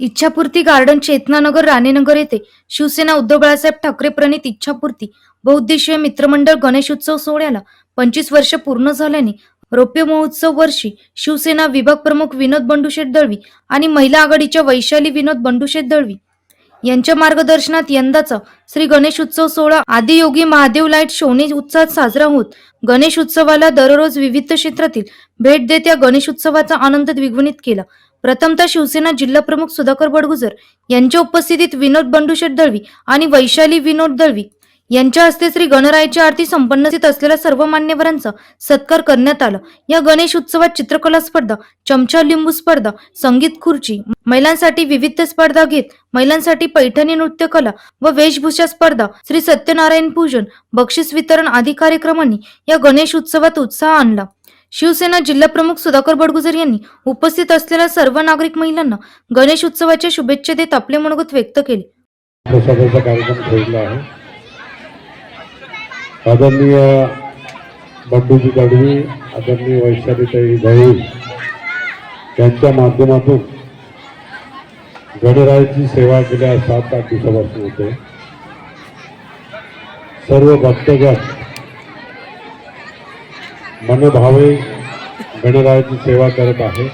इच्छापूर्ती garden Chetananagar राणेनगर येथे शिवसेना उद्धव बाळासाहेब ठाकरे प्रणित इच्छापूर्ती बहुउद्देशीय मित्रमंडळ गणेशोत्सव सोहळ्याला पंचवीस वर्ष पूर्ण झाल्याने रौप्य महोत्सव वर्षी शिवसेना विभाग प्रमुख विनोद बंडुशेठ दळवी आणि महिला आघाडीच्या वैशाली विनोद बंडुशेठ दळवी यांच्या मार्गदर्शनात यंदाचा श्री गणेश उत्सव सोहळा आदियोगी महादेव लाइट शोने उत्साहात साजरा होत. गणेश उत्सवाला दररोज विविध क्षेत्रातील भेट देत या गणेश उत्सवाचा आनंद द्विगुणित केला. प्रथमतः शिवसेना जिल्हा प्रमुख सुधाकर बडगुजर यांच्या उपस्थितीत विनोद बंडूशेठ दळवी आणि वैशाली विनोद दळवी यांच्या हस्ते श्री गणरायाची आरती संपन्न होत असलेल्या सर्व मान्यवरांचा सत्कार करण्यात आला. या गणेश उत्सवात चित्रकला स्पर्धा चमचा लिंबू स्पर्धा संगीत खुर्ची महिलांसाठी विविध स्पर्धा घेत महिलांसाठी पैठणी नृत्य कला व वेशभूषा स्पर्धा श्री सत्यनारायण पूजन बक्षीस वितरण आदी कार्यक्रमांनी या गणेश उत्सवात उत्साह आणला. शिवसेना जिल्हाप्रमुख सुधाकर बडगुजर यांनी उपस्थित असलेल्या सर्व नागरिक महिलांना गणेश उत्सवाच्या शुभेच्छा देत आपले मनोगत व्यक्त केले. आदरणीय बंडूजी गडवी आदरणीय वैशालीताई दळवी यांच्या माध्यमातून गणरायाची सेवा गेल्या सात आठ दिवसापासून होते. सर्व भक्तगण मनभावे गणरायाची सेवा करत आहे.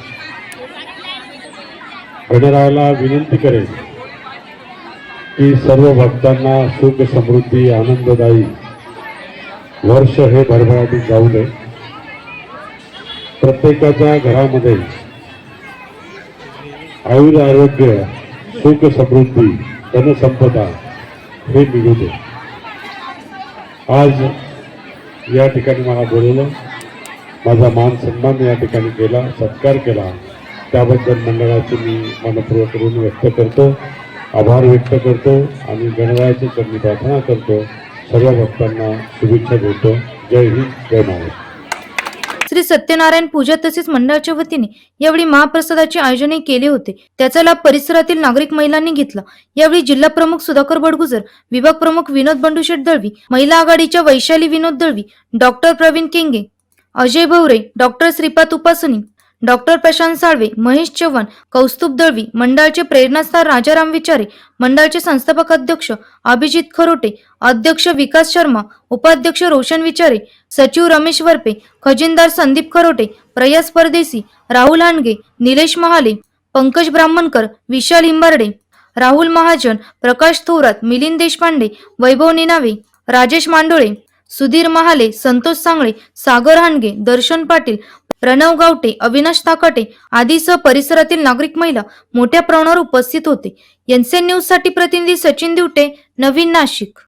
गणरायाला विनंती करेल की सर्व भक्तांना सुख समृद्धी आनंददायी वर्ष हे भरभराटीत जाऊ दे. प्रत्येकाच्या घरामध्ये आयुर आरोग्य सुख समृद्धी धनसंपदा हे मिळू दे. आज या ठिकाणी मला बोलवलं. माझा मान सन्मान या ठिकाणी केला सत्कार केला. त्याबद्दल मंडळाचे मी मनपूर्वक ऋण व्यक्त करतो. आभार व्यक्त करतो आणि गणरायाची चरणी प्रार्थना करतो. सर्व भक्तांना शुभेच्छा देतो. जय हिंद जय महाराष्ट्र. श्री सत्यनारायण पूजा तसेच मंडळाच्या वतीने यावेळी महाप्रसादाचे आयोजन केले होते. त्याचा लाभ परिसरातील नागरिक महिलांनी घेतला. यावेळी जिल्हा प्रमुख सुधाकर बडगुजर विभाग प्रमुख विनोद बंडूशेठ दळवी महिला आघाडीच्या Vaishali Vinod Dalvi doctor Praveen Kenge Ajay Bhavare doctor Shripad Upasani doctor Prashant Salve Mahesh Chavan Kaustubh Dalvi मंडळाचे प्रेरणास्थान राजाराम विचारे मंडळाचे संस्थापक अध्यक्ष अभिजित खरोटे अध्यक्ष विकास शर्मा उपाध्यक्ष रोशन विचारे सचिव रमेश वरपे खजिनदार संदीप खरोटे प्रयास परदेसी राहुल हांडगे निलेश महाले पंकज ब्राह्मणकर विशाल हिंबार्डे राहुल महाजन प्रकाश थोरात मिलिंद देशपांडे वैभव निनावे राजेश मांडोळे सुधीर महाले संतोष सांगळे सागर हांडगे दर्शन पाटील प्रणव गावटे अविनाश ताकाटे आदीसह परिसरातील नागरिक महिला मोठ्या प्रमाणावर उपस्थित होते. एनसीएन न्यूजसाठी प्रतिनिधी सचिन दिवटे नवीन नाशिक.